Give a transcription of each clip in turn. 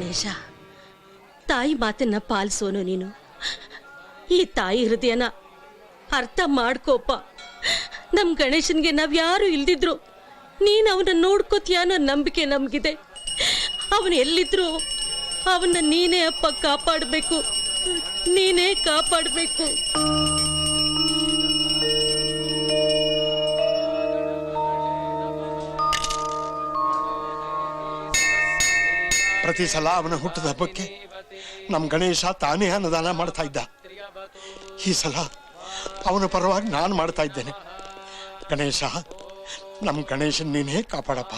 ಗಣೇಶ ತಾಯಿ ಮಾತನ್ನ ಪಾಲಿಸೋನು ನೀನು. ಈ ತಾಯಿ ಹೃದಯನ ಅರ್ಥ ಮಾಡ್ಕೋಪ. ನಮ್ ಗಣೇಶನ್ಗೆ ನಾವ್ ಯಾರು ಇಲ್ದಿದ್ರು ನೀನ್ ಅವನ ನೋಡ್ಕೋತೀಯ ಅನ್ನೋ ನಂಬಿಕೆ ನಮ್ಗಿದೆ. ಅವನು ಎಲ್ಲಿದ್ರು ಅವನ್ನ ನೀನೇ ಅಪ್ಪ ಕಾಪಾಡಬೇಕು. ನೀನೇ ಕಾಪಾಡಬೇಕು. ಪ್ರತಿ ಸಲ ಅವನ ಹುಟ್ಟದ ಹಬ್ಬಕ್ಕೆ ನಮ್ಮ ಗಣೇಶ ತಾನೇ ಅನ್ನದಾನ ಮಾಡ್ತಾ ಇದ್ದ. ಈ ಸಲ ಅವನ ಪರವಾಗಿ ನಾನು ಮಾಡ್ತಾ ಇದ್ದೇನೆ. ಗಣೇಶ ನಮ್ಮ ಗಣೇಶನ್ ನೀನೇ ಕಾಪಾಡಪ್ಪ.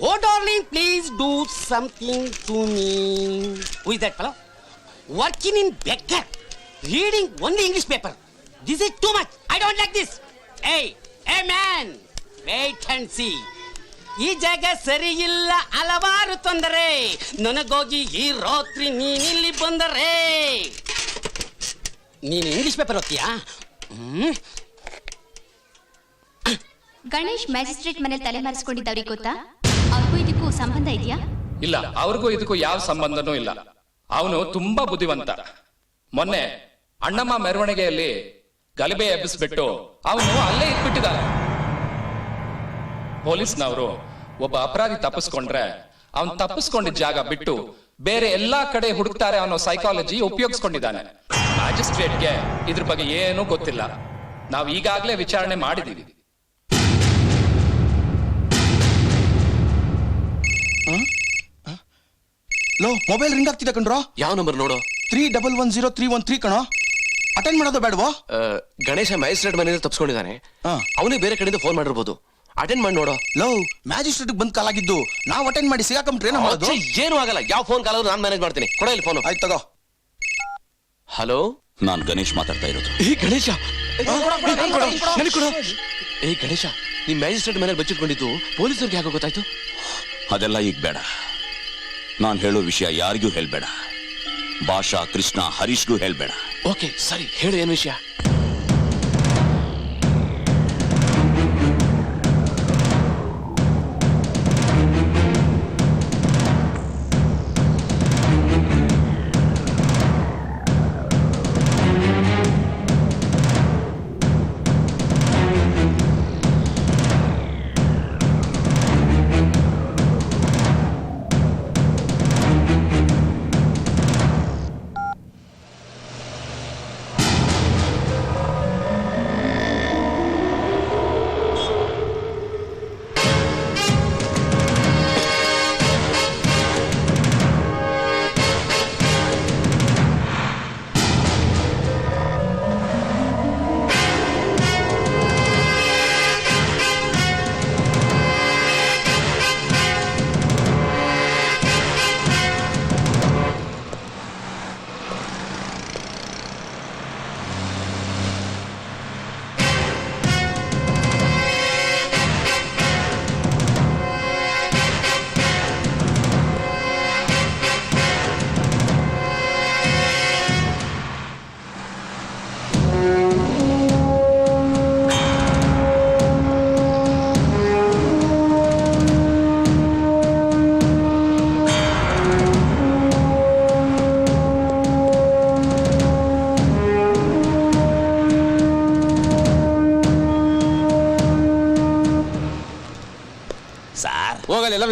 Oh, darling, please do something to me. Who is that fellow? Working in beggar, reading only English paper. This is too much. I don't like this. Hey, hey man, wait and see. ಈ ಜಾಗ ಸರಿ ಇಲ್ಲ ಹಲವಾರು ತೊಂದರೆ ನನಗೋಗಿ ಈ ರಾತ್ರಿ ನೀನಿಲ್ಲಿ ಬಂದರೆ ನೀನು ಇಂಗ್ಲಿಷ್ ಪೇಪರ್ ಓದ್ತೀಯಾ ಗಣೇಶ್ ಮ್ಯಾಜಿಸ್ಟ್ರೇಟ್ ಮನೇಲಿ ತಲೆಮರೆಸ್ಕೊಂಡಿದ್ದವ್ರಿಗೆ ಗೊತ್ತಾ ಅವ್ರಿಗೂ ಇದಕ್ಕೂ ಸಂಬಂಧ ಇದೆಯಾ? ಇಲ್ಲ, ಅವ್ರಿಗೂ ಇದಕ್ಕೂ ಯಾವ ಸಂಬಂಧನೂ ಇಲ್ಲ. ಅವನು ತುಂಬಾ ಬುದ್ಧಿವಂತ. ಮೊನ್ನೆ ಅಣ್ಣಮ್ಮ ಮೆರವಣಿಗೆಯಲ್ಲಿ ಗಲಭೆ ಎಬ್ಬಿಸ್ಬಿಟ್ಟು ಅವನು ಅಲ್ಲೇ ಇಟ್ಬಿಟ್ಟಿದ್ದಾನೆ ಪೊಲೀಸ್ನವರು ಒಬ್ಬ ಅಪರಾಧಿ ತಪ್ಪಿಸ್ಕೊಂಡ್ರೆ ಅವನ್ ತಪ್ಪಿಸ್ಕೊಂಡ ಜಾಗ ಬಿಟ್ಟು ಬೇರೆ ಎಲ್ಲಾ ಕಡೆ ಹುಡುಕ್ತಾರೆ ಅನ್ನೋ ಸೈಕಾಲಜಿ ಉಪಯೋಗಿಸ್ಕೊಂಡಿದ್ದಾನೆ. ಮ್ಯಾಜಿಸ್ಟ್ರೇಟ್ಗೆ ಇದ್ರ ಬಗ್ಗೆ ಏನೂ ಗೊತ್ತಿಲ್ಲ. ನಾವು ಈಗಾಗಲೇ ವಿಚಾರಣೆ ಮಾಡಿದೀವಿ. ಲೋ ಮೊಬೈಲ್ ರಿಂಗ್ ಆಗ್ತಿದೆ ಕಣ್ರೋ? ಯಾವ ನಂಬರ್ ನೋಡು? Three double one zero three one three ಕಣೋ. ಅಟೆಂಡ್ ಮಾಡೋದು ಬೇಡವೋ? ಆ, ಗಣೇಶ ಮ್ಯಾಜಿಸ್ಟ್ರೇಟ್ ಮನೆಯಿಂದ ತಪ್ಸ್ಕೊಂಡಿದ್ದಾನೆ. ಹಾ. ಅವನಿಗೆ ಬೇರೆ ಕಡೆಯಿಂದ ಫೋನ್ ಮಾಡಿರ್ಬೋದು. ಅಟೆಂಡ್ ಮಾಡಿ ನೋಡು. ಲೋ ಮ್ಯಾಜಿಸ್ಟ್ರೇಟ್ ಬಂದ್ ಕಾಲಾಗಿದ್ದು ನಾವು ಅಟೆಂಡ್ ಮಾಡಿ ಸಿಗಾಕೊಂಡ್ರೆ ಏನೋ ಮಾಡೋದು. ಏನು ಆಗಲ್ಲ. ಯಾವ ಫೋನ್ ಕಾಲ್ ನಾನು ಮ್ಯಾನೇಜ್ ಮಾಡ್ತೀನಿ. ಕೊಡ ಇಲ್ಲಿ ಫೋನ್ ಆಯ್ತು ತಗೋ. ಹಲೋ ನಾನು ಗಣೇಶ್ ಮಾತಾಡ್ತಾ ಇರೋದು. ಏ ಗಣೇಶ! ನನಗ್ ಕೊಡು. ಏ ಗಣೇಶ ನೀ ಮ್ಯಾಜಿಸ್ಟ್ರೇಟ್ ಮನೇಲಿ ಬಚ್ಚಿಟ್ಕೊಂಡಿದ್ದು ಪೊಲೀಸರಿಗೆ ಯಾಕೋ ಗೊತ್ತಾಯ್ತು? ಅದೆಲ್ಲ ಈಗ ಬೇಡ. ನಾನ್ ಹೇಳೋ ವಿಷಯ ಯಾರಿಗೂ ಹೇಳ್ಬೇಡ. ಭಾಷಾ ಕೃಷ್ಣ ಹರೀಶ್ಗೂ ಹೇಳ್ಬೇಡ. ಓಕೆ ಸರಿ ಹೇಳು ಏನು ವಿಷಯ?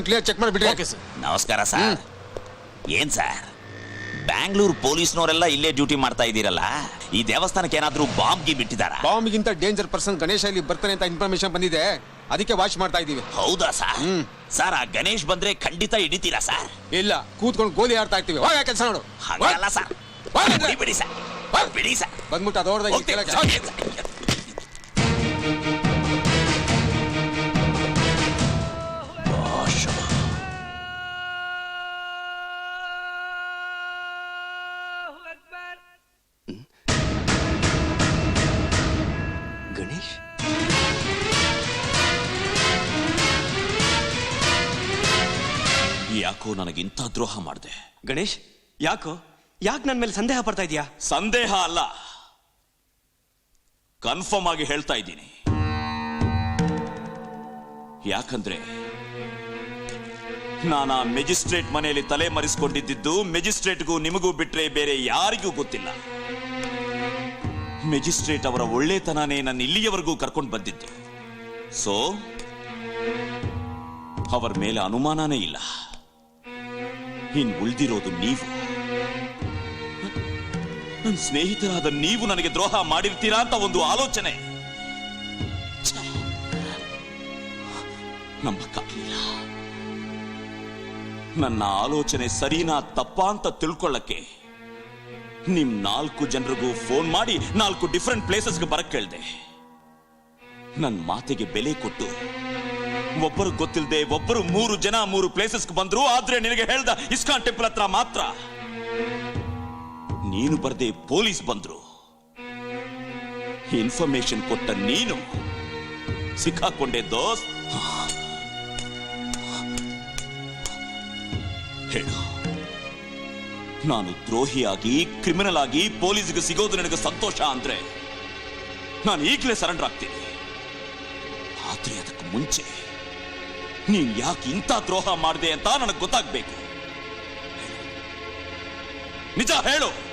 ಕ್ಲಿಯರ್ ಚೆಕ್ ಮಾಡಿಬಿಟ್ರಿ ಓಕೆ ಸರ್ ನಮಸ್ಕಾರ ಸರ್ ಏನ್ ಸರ್ ಬ್ಯಾಂಗ್ಳೂರ್ ಪೊಲೀಸ್ನವರೆಲ್ಲ ಇಲ್ಲೇ ಡ್ಯೂಟಿ ಮಾಡ್ತಾ ಇದ್ದೀರಲ್ಲ? ಈ ದೇವಸ್ಥಾನಕ್ಕೆ ಏನಾದ್ರೂ ಬಾಂಬ್ ಗಿ ಬಿಟ್ಟಿದಾರ ಬಾಂಬ್ಗಿಂತ ಡೇಂಜರ್ ಪರ್ಸನ್ ಗಣೇಶ ಇಲ್ಲಿ ಬರ್ತಾನೆ ಅಂತ ಇನ್ಫಾರ್ಮೇಶನ್ ಬಂದಿದೆ. ಅದಕ್ಕೆ ವಾಚ್ ಮಾಡ್ತಾ ಇದೀವಿ ಹೌದಾ ಸರ್ ಸರ್ ಆ ಗಣೇಶ್ ಬಂದ್ರೆ ಖಂಡಿತ ಹಿಡಿತೀರಾ ಸರ್ ಇಲ್ಲ ಕೂತ್ಕೊಂಡು ಗೋಲಿ ಆಡ್ತಾ ಇರ್ತೀವಿ. ಹೋಗ ಕೆಲಸ ನೋಡು. ಹಾಗಲ್ಲ ಸರ್. ಬಿಡಿ ಸರ್ ಬಿಡಿ ಸರ್ ಬಂದ್ಬಿಟ್ಟು ಅದೋಡ್ದಾಗ ಯಾಕೋ ನನಗಿಂತ ದ್ರೋಹ ಮಾಡಿದೆ. ಗಣೇಶ್ ಯಾಕೋ? ಯಾಕೆ ನನ್ನ ಮೇಲೆ ಸಂದೇಹ ಪಡ್ತಾ ಇದೀಯಾ? ಸಂದೇಹ ಅಲ್ಲ. ಕನ್ಫರ್ಮ್ ಆಗಿ ಹೇಳ್ತಾ ಇದ್ದೀನಿ. ಯಾಕಂದ್ರೆ ನಾನು ಆ ಮೆಜಿಸ್ಟ್ರೇಟ್ ಮನೆಯಲ್ಲಿ ತಲೆ ಮರೆಸ್ಕೊಂಡಿದ್ದು ಮೆಜಿಸ್ಟ್ರೇಟ್ಗೂ ನಿಮಗೂ ಬಿಟ್ರೆ ಬೇರೆ ಯಾರಿಗೂ ಗೊತ್ತಿಲ್ಲ. ಮೆಜಿಸ್ಟ್ರೇಟ್ ಅವರ ಒಳ್ಳೆತನನೇ ನನ್ನ ಇಲ್ಲಿಯವರೆಗೂ ಕರ್ಕೊಂಡು ಬಂದಿದ್ದು. ಸೊ ಅವರ ಮೇಲೆ ಅನುಮಾನನೇ ಇಲ್ಲ. ಇನ್ ಉಳಿದಿರೋದು ನೀವು. ನನ್ನ ಸ್ನೇಹಿತರಾದ ನೀವು ನನಗೆ ದ್ರೋಹ ಮಾಡಿರ್ತೀರಾ ಅಂತ ಒಂದು ಆಲೋಚನೆ. ನಂಬಕ್ಕಾಗ್ಲಿಲ್ಲ ನನ್ನ ಆಲೋಚನೆ ಸರಿನಾ ತಪ್ಪಾ ಅಂತ ತಿಳ್ಕೊಳ್ಳಕ್ಕೆ ನಿಮ್ ನಾಲ್ಕು ಜನರಿಗೂ ಫೋನ್ ಮಾಡಿ ನಾಲ್ಕು ಡಿಫ್ರೆಂಟ್ ಪ್ಲೇಸಸ್ಗೆ ಬರಕ್ ಕೇಳಿದೆ ನನ್ನ ಮಾತಿಗೆ ಬೆಲೆ ಕೊಟ್ಟು ಒಬ್ಬರು ಗೊತ್ತಿಲ್ಲದೆ ಒಬ್ಬರು ಮೂರು ಜನ ಮೂರು ಪ್ಲೇಸಸ್ ಬಂದ್ರು. ಆದ್ರೆ ನಿನಗೆ ಹೇಳ್ದ, ಇಸ್ಕಾನ್ ಟೆಂಪಲ್ ಹತ್ರ ಮಾತ್ರ. ನೀನು ಬರ್ದೆ ಪೊಲೀಸ್ ಬಂದ್ರು. ಇನ್ಫಾರ್ಮೇಶನ್ ಕೊಟ್ಟ ನೀನು. ಸಿಕ್ಕಾಕೊಂಡೆ ದೋಸ್ತ್. ಹೇಳು. ನಾನು ದ್ರೋಹಿಯಾಗಿ ಕ್ರಿಮಿನಲ್ ಆಗಿ ಪೊಲೀಸ್ಗೆ ಸಿಗೋದು ನನಗೆ ಸಂತೋಷ ಅಂದ್ರೆ ನಾನು ಈಗಲೇ ಸರೆಂಡರ್ ಆಗ್ತೀನಿ. ಆದ್ರೆ ಅದಕ್ಕೆ ಮುಂಚೆ ನೀನ್ ಯಾಕೆ ಇಂಥ ದ್ರೋಹ ಮಾಡಿದೆ ಅಂತ ನನಗೆ ಗೊತ್ತಾಗ್ಬೇಕು. ನಿಜ ಹೇಳು.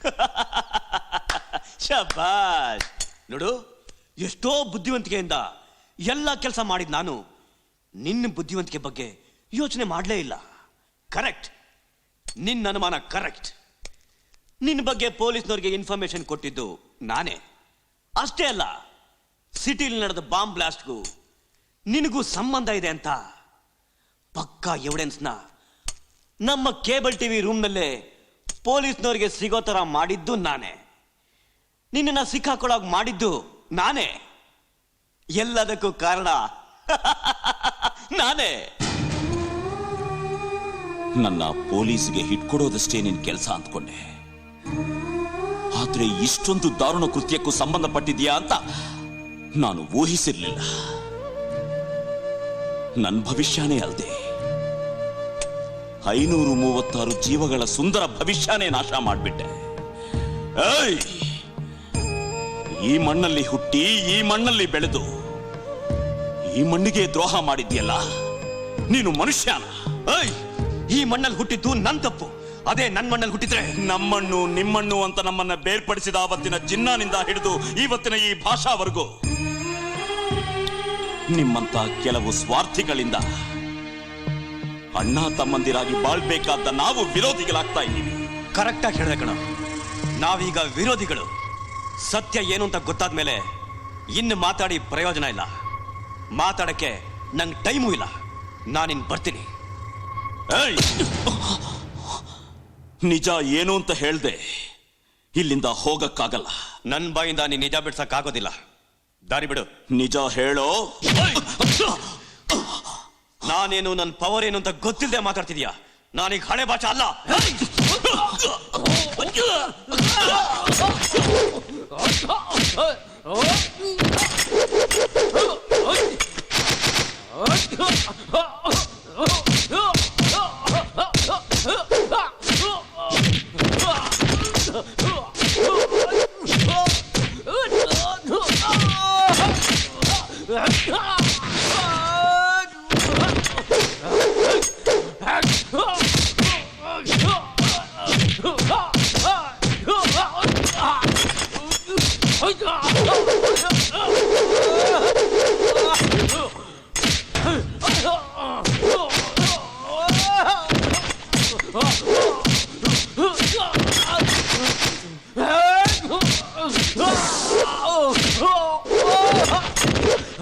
ನೋಡು, ಎಷ್ಟೋ ಬುದ್ಧಿವಂತಿಕೆಯಿಂದ ಎಲ್ಲ ಕೆಲಸ ಮಾಡಿದ ನಾನು ನಿನ್ನ ಬುದ್ಧಿವಂತಿಕೆ ಬಗ್ಗೆ ಯೋಚನೆ ಮಾಡಲೇ ಇಲ್ಲ. ಕರೆಕ್ಟ್ ನಿನ್ನ ಅನುಮಾನ ಕರೆಕ್ಟ್ ನಿನ್ನ ಬಗ್ಗೆ ಪೊಲೀಸ್ನವ್ರಿಗೆ ಇನ್ಫಾರ್ಮೇಶನ್ ಕೊಟ್ಟಿದ್ದು ನಾನೇ. ಅಷ್ಟೇ ಅಲ್ಲ, ಸಿಟಿಲಿ ನಡೆದ ಬಾಂಬ್ ಬ್ಲಾಸ್ಟ್ಗೂ ನಿನಗೂ ಸಂಬಂಧ ಇದೆ ಅಂತ. ಪಕ್ಕಾ ಎವಿಡೆನ್ಸ್ನ ನಮ್ಮ ಕೇಬಲ್ ಟಿವಿ ರೂಮ್ನಲ್ಲೇ ಪೊಲೀಸ್ನವರಿಗೆ ಸಿಗೋ ಥರ ಮಾಡಿದ್ದು ನಾನೇ. ನಿನ್ನನ್ನು ಸಿಕ್ಕಾಕೊಳ್ಳೋಕೆ ಮಾಡಿದ್ದು ನಾನೇ. ಎಲ್ಲದಕ್ಕೂ ಕಾರಣ ನಾನೇ. ನನ್ನ ಪೊಲೀಸ್ಗೆ ಹಿಟ್ಕೊಡೋದಷ್ಟೇ ನಿನ್ ಕೆಲಸ ಅಂದ್ಕೊಂಡೆ. ಆದ್ರೆ ಇಷ್ಟೊಂದು ದಾರುಣ ಕೃತ್ಯಕ್ಕೂ ಸಂಬಂಧಪಟ್ಟಿದ್ಯಾ ಅಂತ ನಾನು ಊಹಿಸಿರ್ಲಿಲ್ಲ. ನನ್ನ ಭವಿಷ್ಯನೇ ಅಲ್ದೆ. ಐನೂರು ಮೂವತ್ತಾರು ಜೀವಗಳ ಸುಂದರ ಭವಿಷ್ಯನೇ ನಾಶ ಮಾಡಿಬಿಟ್ಟೆ. ಈ ಮಣ್ಣಲ್ಲಿ ಹುಟ್ಟಿ ಈ ಮಣ್ಣಲ್ಲಿ ಬೆಳೆದು ಈ ಮಣ್ಣಿಗೆ ದ್ರೋಹ ಮಾಡಿದ್ಯಲ್ಲ, ನೀನು ಮನುಷ್ಯನ? ಏಯ್! ಈ ಮಣ್ಣಲ್ಲಿ ಹುಟ್ಟಿದ್ದು ನನ್ ತಪ್ಪು. ಅದೇ ನನ್ನ ಮಣ್ಣಲ್ಲಿ ಹುಟ್ಟಿದ್ರೆ ನಮ್ಮಣ್ಣು ನಿಮ್ಮಣ್ಣು ಅಂತ ನಮ್ಮನ್ನ ಬೇರ್ಪಡಿಸಿದ ಆವತ್ತಿನ ಜಿನ್ನಾನಿಂದ ಹಿಡಿದು ಇವತ್ತಿನ ಈ ಭಾಷಾವರೆಗೂ ನಿಮ್ಮಂತ ಕೆಲವು ಸ್ವಾರ್ಥಿಗಳಿಂದ ಅಣ್ಣ ತಮ್ಮಂದಿರಾಗಿ ಬಾಳ್ಬೇಕಾದ ನಾವು ವಿರೋಧಿಗಳಾಗ್ತಾ ಇದ್ದೀವಿ. ಕರೆಕ್ಟಾಗಿ ಹೇಳಿದೆ ಕಣ. ನಾವೀಗ ವಿರೋಧಿಗಳು. ಸತ್ಯ ಏನು ಅಂತ ಗೊತ್ತಾದ ಮೇಲೆ ಇನ್ನು ಮಾತಾಡಿ ಪ್ರಯೋಜನ ಇಲ್ಲ. ಮಾತಾಡಕ್ಕೆ ನಂಗೆ ಟೈಮು ಇಲ್ಲ. ನಾನಿನ್ ಬರ್ತೀನಿ. ಏಯ್! ನಿಜ ಏನು ಅಂತ ಹೇಳ್ದೆ ಇಲ್ಲಿಂದ ಹೋಗಕ್ಕಾಗಲ್ಲ. ನನ್ನ ಬಾಯಿಂದ ನೀನು ನಿಜ ಬಿಡ್ಸಕ್ಕಾಗೋದಿಲ್ಲ. ದಾರಿ ಬಿಡು. ನಿಜ ಹೇಳೋ? ನಾನೇನು ನನ್ನ ಪವರ್ ಏನು ಅಂತ ಗೊತ್ತಿಲ್ಲದೆ ಮಾತಾಡ್ತಿದ್ಯಾ? ನಾನೀಗ ಹಳೆ ಭಾಷೆ ಅಲ್ಲ.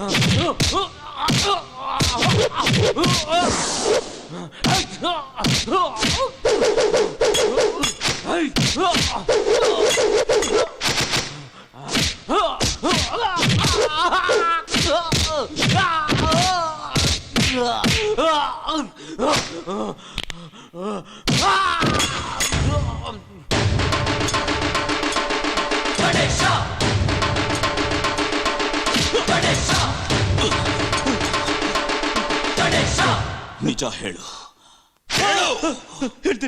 Ah! ನಿಜ ಹೇಳು. ಹೇಳು.